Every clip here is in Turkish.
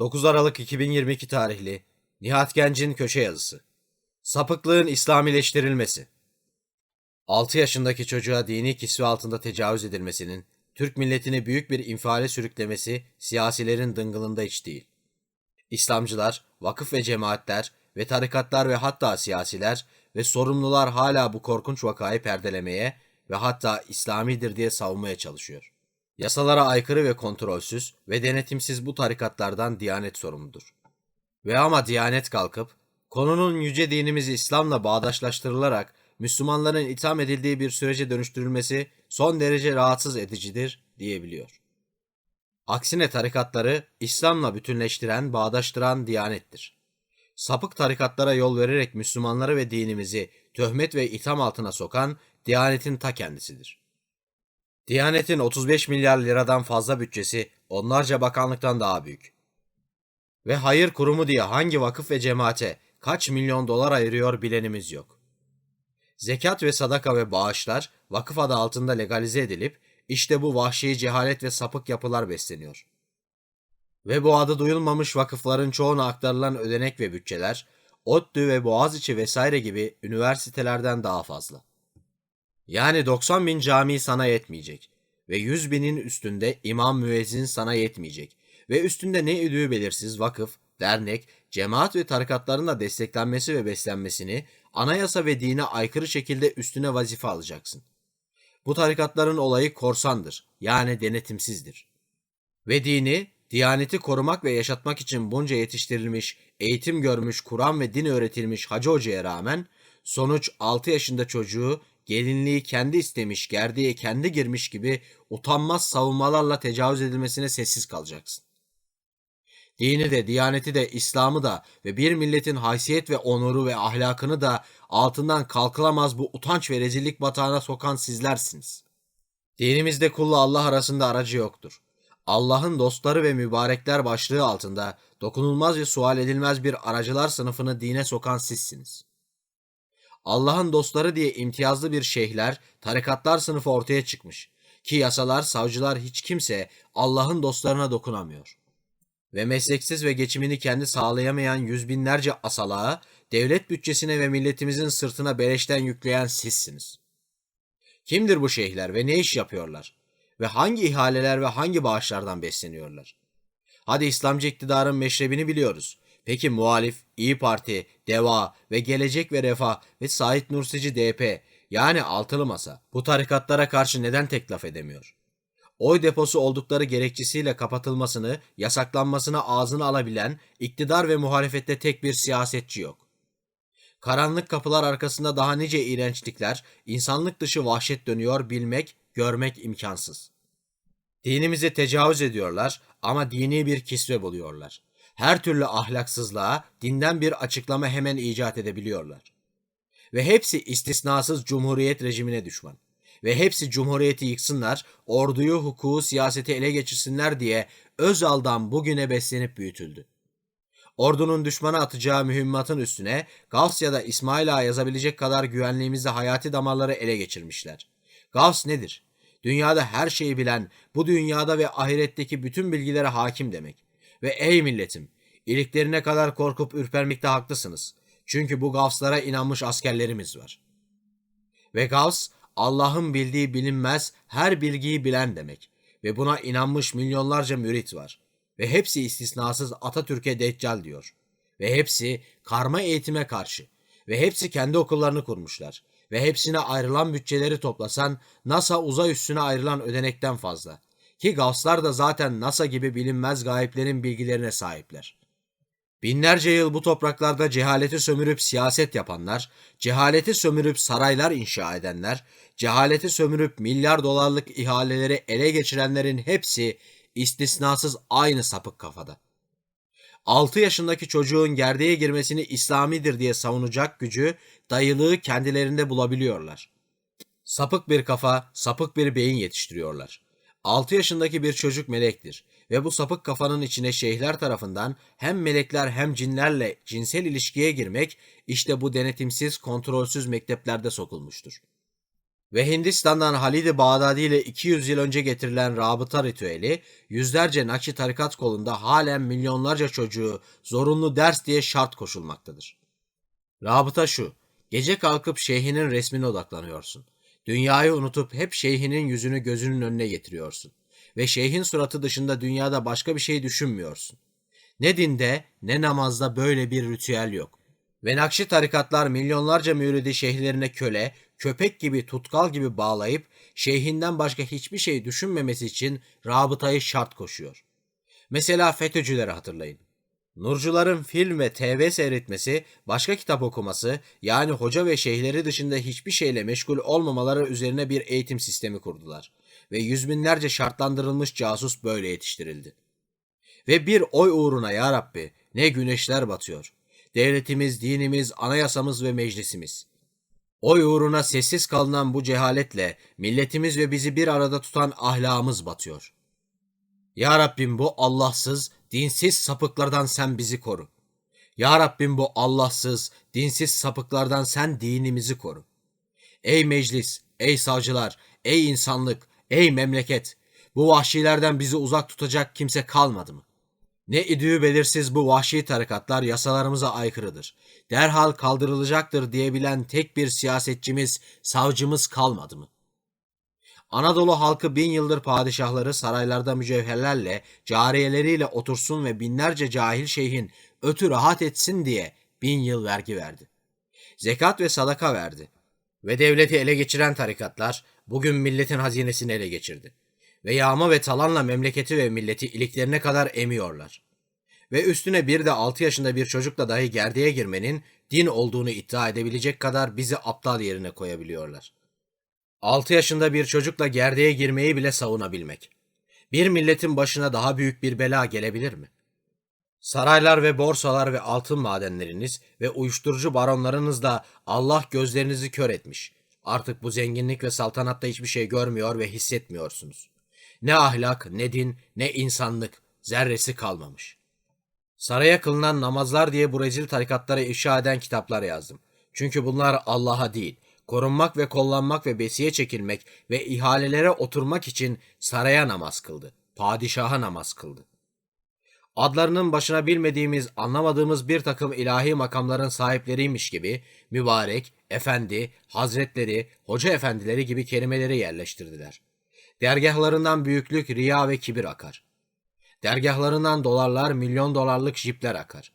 9 Aralık 2022 tarihli Nihat Genc'in köşe yazısı. Sapıklığın İslamileştirilmesi. 6 yaşındaki çocuğa dini kisve altında tecavüz edilmesinin Türk milletini büyük bir infiale sürüklemesi siyasilerin dıngılında hiç değil. İslamcılar, vakıf ve cemaatler ve tarikatlar ve hatta siyasiler ve sorumlular hala bu korkunç vakayı perdelemeye ve hatta İslamidir diye savunmaya çalışıyor. Yasalara aykırı ve kontrolsüz ve denetimsiz bu tarikatlardan Diyanet sorumludur. Ve ama Diyanet kalkıp, konunun yüce dinimiz İslam'la bağdaşlaştırılarak Müslümanların itham edildiği bir sürece dönüştürülmesi son derece rahatsız edicidir diyebiliyor. Aksine tarikatları İslam'la bütünleştiren, bağdaştıran Diyanettir. Sapık tarikatlara yol vererek Müslümanları ve dinimizi töhmet ve itham altına sokan Diyanet'in ta kendisidir. Diyanet'in 35 milyar liradan fazla bütçesi onlarca bakanlıktan daha büyük. Ve hayır kurumu diye hangi vakıf ve cemaate kaç milyon dolar ayırıyor bilenimiz yok. Zekat ve sadaka ve bağışlar vakıf adı altında legalize edilip işte bu vahşi cehalet ve sapık yapılar besleniyor. Ve bu adı duyulmamış vakıfların çoğuna aktarılan ödenek ve bütçeler, ODTÜ ve Boğaziçi vesaire gibi üniversitelerden daha fazla. Yani 90 bin cami sana yetmeyecek ve 100 binin üstünde imam müezzin sana yetmeyecek ve üstünde ne ödüğü belirsiz vakıf, dernek, cemaat ve tarikatların da desteklenmesi ve beslenmesini anayasa ve dine aykırı şekilde üstüne vazife alacaksın. Bu tarikatların olayı korsandır, yani denetimsizdir. Ve dini, diyaneti korumak ve yaşatmak için bunca yetiştirilmiş, eğitim görmüş, Kur'an ve din öğretilmiş hacı hocaya rağmen sonuç 6 yaşında çocuğu gelinliği kendi istemiş, gerdiğe kendi girmiş gibi utanmaz savunmalarla tecavüz edilmesine sessiz kalacaksın. Dini de, diyaneti de, İslam'ı da ve bir milletin haysiyet ve onuru ve ahlakını da altından kalkılamaz bu utanç ve rezillik batağına sokan sizlersiniz. Dinimizde kulla Allah arasında aracı yoktur. Allah'ın dostları ve mübarekler başlığı altında dokunulmaz ve sual edilmez bir aracılar sınıfını dine sokan sizsiniz. Allah'ın dostları diye imtiyazlı bir şeyhler, tarikatlar sınıfı ortaya çıkmış. Ki yasalar, savcılar hiç kimse Allah'ın dostlarına dokunamıyor. Ve mesleksiz ve geçimini kendi sağlayamayan yüz binlerce asalağa, devlet bütçesine ve milletimizin sırtına beleşten yükleyen sizsiniz. Kimdir bu şeyhler ve ne iş yapıyorlar? Ve hangi ihaleler ve hangi bağışlardan besleniyorlar? Hadi İslamcı iktidarın meşrebini biliyoruz. Peki muhalif, İyi Parti, DEVA ve Gelecek ve Refah ve Sait Nursici DP yani altılı masa bu tarikatlara karşı neden tek laf edemiyor? Oy deposu oldukları gerekçesiyle kapatılmasını, yasaklanmasını ağzına alabilen iktidar ve muhalefette tek bir siyasetçi yok. Karanlık kapılar arkasında daha nice iğrençlikler, insanlık dışı vahşet dönüyor bilmek, görmek imkansız. Dinimize tecavüz ediyorlar ama dini bir kisve buluyorlar. Her türlü ahlaksızlığa dinden bir açıklama hemen icat edebiliyorlar. Ve hepsi istisnasız cumhuriyet rejimine düşman. Ve hepsi cumhuriyeti yıksınlar, orduyu, hukuku, siyaseti ele geçirsinler diye Özal'dan bugüne beslenip büyütüldü. Ordunun düşmana atacağı mühimmatın üstüne Gavs ya da İsmail Ağa yazabilecek kadar güvenliğimizde hayati damarları ele geçirmişler. Gavs nedir? Dünyada her şeyi bilen, bu dünyada ve ahiretteki bütün bilgilere hakim demek. Ve ey milletim, iliklerine kadar korkup ürpermekte haklısınız. Çünkü bu Gavslara inanmış askerlerimiz var. Ve Gavs, Allah'ın bildiği bilinmez her bilgiyi bilen demek. Ve buna inanmış milyonlarca mürit var. Ve hepsi istisnasız Atatürk'e deccal diyor. Ve hepsi karma eğitime karşı. Ve hepsi kendi okullarını kurmuşlar. Ve hepsine ayrılan bütçeleri toplasan NASA uzay üssüne ayrılan ödenekten fazla. Ki Gavslar da zaten NASA gibi bilinmez gayiplerin bilgilerine sahipler. Binlerce yıl bu topraklarda cehaleti sömürüp siyaset yapanlar, cehaleti sömürüp saraylar inşa edenler, cehaleti sömürüp milyar dolarlık ihaleleri ele geçirenlerin hepsi istisnasız aynı sapık kafada. 6 yaşındaki çocuğun gerdeğe girmesini İslamidir diye savunacak gücü, dayılığı kendilerinde bulabiliyorlar. Sapık bir kafa, sapık bir beyin yetiştiriyorlar. 6 yaşındaki bir çocuk melektir ve bu sapık kafanın içine şeyhler tarafından hem melekler hem cinlerle cinsel ilişkiye girmek işte bu denetimsiz, kontrolsüz mekteplerde sokulmuştur. Ve Hindistan'dan Halid-i Bağdadi ile 200 yıl önce getirilen rabıta ritüeli, yüzlerce Nakşi tarikat kolunda halen milyonlarca çocuğu zorunlu ders diye şart koşulmaktadır. Rabıta şu, gece kalkıp şeyhinin resmine odaklanıyorsun. Dünyayı unutup hep şeyhinin yüzünü gözünün önüne getiriyorsun. Ve şeyhin suratı dışında dünyada başka bir şey düşünmüyorsun. Ne dinde ne namazda böyle bir ritüel yok. Ve Nakşi tarikatlar milyonlarca müridi şeyhlerine köle, köpek gibi tutkal gibi bağlayıp şeyhinden başka hiçbir şey düşünmemesi için rabıtayı şart koşuyor. Mesela FETÖ'cüleri hatırlayın. Nurcuların film ve TV seyretmesi, başka kitap okuması, yani hoca ve şeyhleri dışında hiçbir şeyle meşgul olmamaları üzerine bir eğitim sistemi kurdular. Ve yüz binlerce şartlandırılmış casus böyle yetiştirildi. Ve bir oy uğruna ya Rabbi ne güneşler batıyor. Devletimiz, dinimiz, anayasamız ve meclisimiz. Oy uğruna sessiz kalınan bu cehaletle milletimiz ve bizi bir arada tutan ahlakımız batıyor. Ya Rabbim bu Allahsız, dinsiz sapıklardan sen bizi koru. Ya Rabbim bu Allahsız, dinsiz sapıklardan sen dinimizi koru. Ey meclis, ey savcılar, ey insanlık, ey memleket, bu vahşilerden bizi uzak tutacak kimse kalmadı mı? Ne idüğü belirsiz bu vahşi tarikatlar yasalarımıza aykırıdır. Derhal kaldırılacaktır diyebilen tek bir siyasetçimiz, savcımız kalmadı mı? Anadolu halkı bin yıldır padişahları saraylarda mücevherlerle, cariyeleriyle otursun ve binlerce cahil şeyhin ötü rahat etsin diye bin yıl vergi verdi. Zekat ve sadaka verdi. Ve devleti ele geçiren tarikatlar bugün milletin hazinesini ele geçirdi. Ve yağma ve talanla memleketi ve milleti iliklerine kadar emiyorlar. Ve üstüne bir de 6 yaşında bir çocukla dahi gerdeğe girmenin din olduğunu iddia edebilecek kadar bizi aptal yerine koyabiliyorlar. 6 yaşında bir çocukla gerdeğe girmeyi bile savunabilmek. Bir milletin başına daha büyük bir bela gelebilir mi? Saraylar ve borsalar ve altın madenleriniz ve uyuşturucu baronlarınız da Allah gözlerinizi kör etmiş. Artık bu zenginlik ve saltanatta hiçbir şey görmüyor ve hissetmiyorsunuz. Ne ahlak, ne din, ne insanlık, zerresi kalmamış. Saraya kılınan namazlar diye bu rezil tarikatları ifşa eden kitaplar yazdım. Çünkü bunlar Allah'a değil, korunmak ve kollanmak ve besiye çekilmek ve ihalelere oturmak için saraya namaz kıldı. Padişaha namaz kıldı. Adlarının başına bilmediğimiz, anlamadığımız bir takım ilahi makamların sahipleriymiş gibi mübarek, efendi, hazretleri, hoca efendileri gibi kelimeleri yerleştirdiler. Dergahlarından büyüklük, riya ve kibir akar. Dergahlarından dolarlar, milyon dolarlık jipler akar.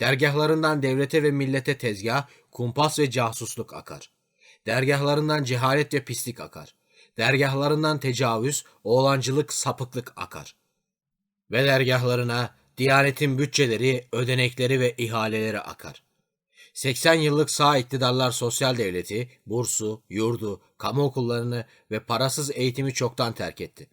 Dergahlarından devlete ve millete tezgah, kumpas ve casusluk akar. Dergahlarından cehalet ve pislik akar. Dergahlarından tecavüz, oğlancılık, sapıklık akar. Ve dergahlarına Diyanetin bütçeleri, ödenekleri ve ihaleleri akar. 80 yıllık sağ iktidarlar sosyal devleti, bursu, yurdu, kamu okullarını ve parasız eğitimi çoktan terk etti.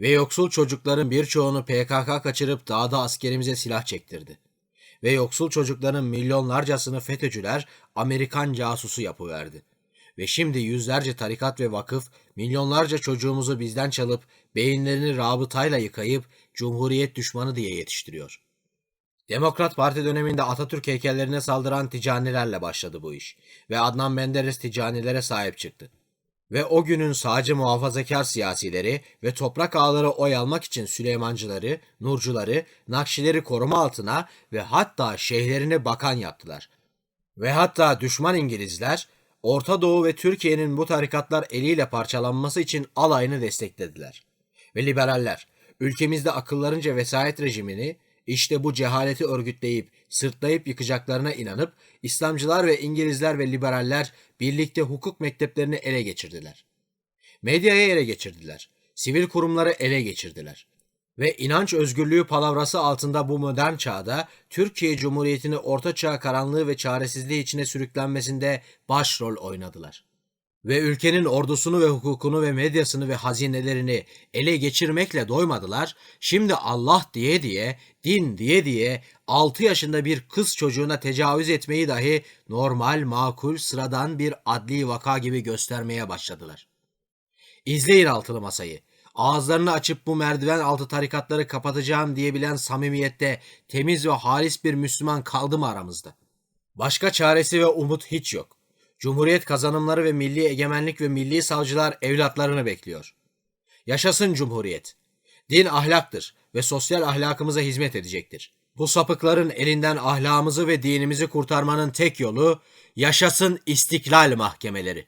Ve yoksul çocukların birçoğunu PKK kaçırıp dağda askerimize silah çektirdi. Ve yoksul çocukların milyonlarcasını FETÖ'cüler Amerikan casusu yapıverdi. Ve şimdi yüzlerce tarikat ve vakıf milyonlarca çocuğumuzu bizden çalıp beyinlerini rabıtayla yıkayıp Cumhuriyet düşmanı diye yetiştiriyor. Demokrat Parti döneminde Atatürk heykellerine saldıran ticanilerle başladı bu iş ve Adnan Menderes ticanilere sahip çıktı. Ve o günün sağcı muhafazakar siyasileri ve toprak ağları oy almak için Süleymancıları, Nurcuları, Nakşileri koruma altına ve hatta şeyhlerini bakan yaptılar. Ve hatta düşman İngilizler, Orta Doğu ve Türkiye'nin bu tarikatlar eliyle parçalanması için alayını desteklediler. Ve liberaller, ülkemizde akıllarınca vesayet rejimini işte bu cehaleti örgütleyip sırtlayıp yıkacaklarına inanıp İslamcılar ve İngilizler ve liberaller birlikte hukuk mekteplerini ele geçirdiler. Medyayı ele geçirdiler. Sivil kurumları ele geçirdiler. Ve inanç özgürlüğü palavrası altında bu modern çağda Türkiye Cumhuriyeti'ni orta çağ karanlığı ve çaresizliği içine sürüklenmesinde başrol oynadılar ve ülkenin ordusunu ve hukukunu ve medyasını ve hazinelerini ele geçirmekle doymadılar. Şimdi Allah diye diye, din diye diye 6 yaşında bir kız çocuğuna tecavüz etmeyi dahi normal, makul, sıradan bir adli vaka gibi göstermeye başladılar. İzleyin altılı masayı. Ağızlarını açıp bu merdiven altı tarikatları kapatacağım diyebilen samimiyette temiz ve halis bir Müslüman kaldı mı aramızda? Başka çaresi ve umut hiç yok. Cumhuriyet kazanımları ve milli egemenlik ve milli savcılar evlatlarını bekliyor. Yaşasın Cumhuriyet. Din ahlaktır ve sosyal ahlakımıza hizmet edecektir. Bu sapıkların elinden ahlakımızı ve dinimizi kurtarmanın tek yolu yaşasın istiklal mahkemeleri.